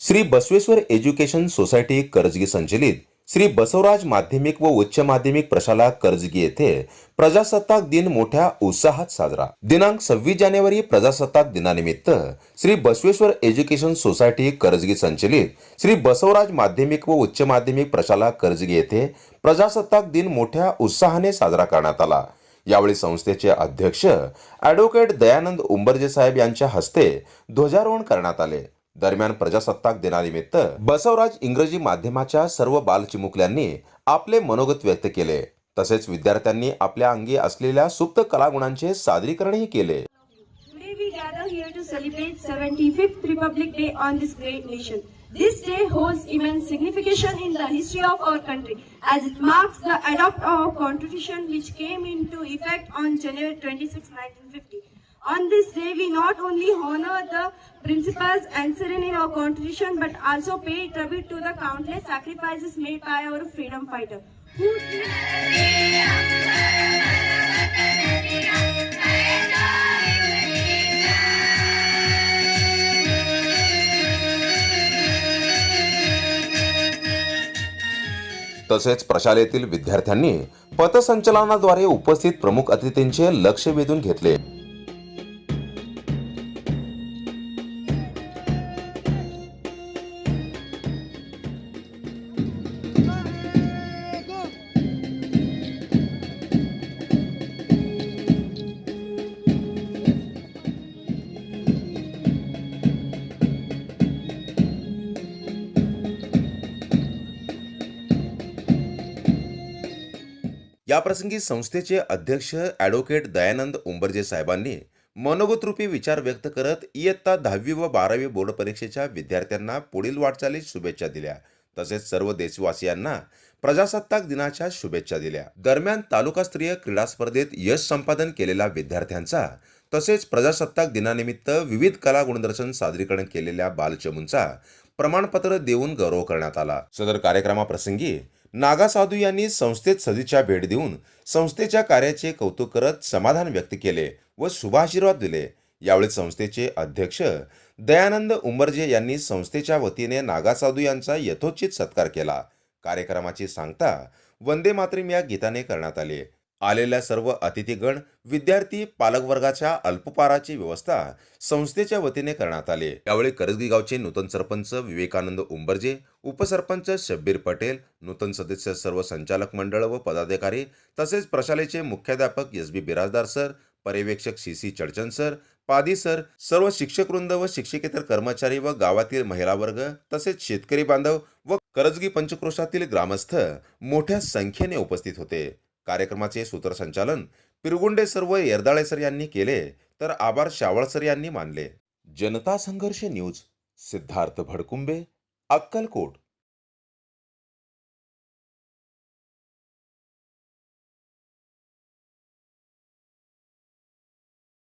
Shri Basaveshwar education society Karjagi संचलित श्री बसवराज माध्यमिक व उच्च माध्यमिक प्रशाला कर्जगी येथे प्रजासत्ताक दिन मोठ्या उत्साहात साजरा. दिनांक सव्वीस जानेवारी प्रजासत्ताक दिनानिमित्त श्री बसवेश्वर एज्युकेशन सोसायटी कर्जगी संचलित श्री बसवराज माध्यमिक व उच्च माध्यमिक प्रशाला कर्जगी येथे प्रजासत्ताक दिन मोठ्या उत्साहाने साजरा करण्यात आला. यावेळी संस्थेचे अध्यक्ष ॲडव्होकेट दयानंद उंबरजे साहेब यांच्या हस्ते ध्वजारोहण करण्यात आले. दरम्यान प्रजासत्ताक दिनानिमित्त बसवराज इंग्रजी माध्यमाच्या सर्व बालचिमुकल्यांनी आपले मनोगत व्यक्त केले. तसेच विद्यार्थ्यांनी आपल्या अंगी असलेल्या सुप्त कलागुणांचे सादरीकरणही केले. Celebrate 75th Republic Day on this great nation. This day holds immense significance in the history of our country as it marks the adopt of our constitution which came into effect on January 26, 1950. On this day, we not only honor the principles enshrined in our constitution but also pay tribute to the countless sacrifices made by our freedom fighter. तसेच प्रशालेतील विद्यार्थ्यांनी पथसंचलनाद्वारे उपस्थित प्रमुख अतिथींचे लक्ष वेधून घेतले. याप्रसंगी संस्थेचे अध्यक्ष ॲडव्होकेट दयानंद उंबरजे साहेबांनी मनोगतरूपी विचार व्यक्त करत इयत्ता दहावी व बारावी बोर्ड परीक्षेच्या विद्यार्थ्यांना पुढील वाटचालीस शुभेच्छा दिल्या. तसेच सर्व देशवासियांना प्रजासत्ताक दिनाच्या शुभेच्छा दिल्या. दरम्यान तालुकास्तरीय क्रीडा स्पर्धेत यश संपादन केलेल्या विद्यार्थ्यांचा तसेच प्रजासत्ताक दिनानिमित्त विविध कला गुणदर्शन सादरीकरण केलेल्या बालचमूंचा प्रमाणपत्र देऊन गौरव करण्यात आला. सदर कार्यक्रमाप्रसंगी नागा साधू यांनी संस्थेत सदिच्छा भेट देऊन संस्थेच्या कार्याचे कौतुक करत समाधान व्यक्त केले व शुभाशीर्वाद दिले. यावेळी संस्थेचे अध्यक्ष दयानंद उंबरजे यांनी संस्थेच्या वतीने नागा साधू यांचा यथोचित सत्कार केला. कार्यक्रमाची सांगता वंदे मातरम या गीताने करण्यात आली. आलेल्या सर्व अतिथीगण विद्यार्थी पालकवर्गाच्या अल्पपाराची व्यवस्था संस्थेच्या वतीने करण्यात आली. यावेळी करजगी गावचे नूतन सरपंच विवेकानंद उंबरजे उपसरपंच शब्बीर पटेल नूतन सदस्य सर्व संचालक मंडळ व पदाधिकारी तसेच प्रशालेचे मुख्याध्यापक एस बी बिराजदार सर पर्यवेक्षक C C Chadchan sir Padi sir सर्व शिक्षकवृंद व शिक्षकेतर कर्मचारी व गावातील महिला वर्ग तसेच शेतकरी बांधव व करजगी पंचक्रोशातील ग्रामस्थ मोठ्या संख्येने उपस्थित होते. कार्यक्रमाचे सूत्रसंचालन पिरगुंडे सर्व येरदाळे सर यांनी केले तर आभार शावळ सर यांनी मानले. जनता संघर्ष न्यूज सिद्धार्थ भडकुंबे अक्कलकोट.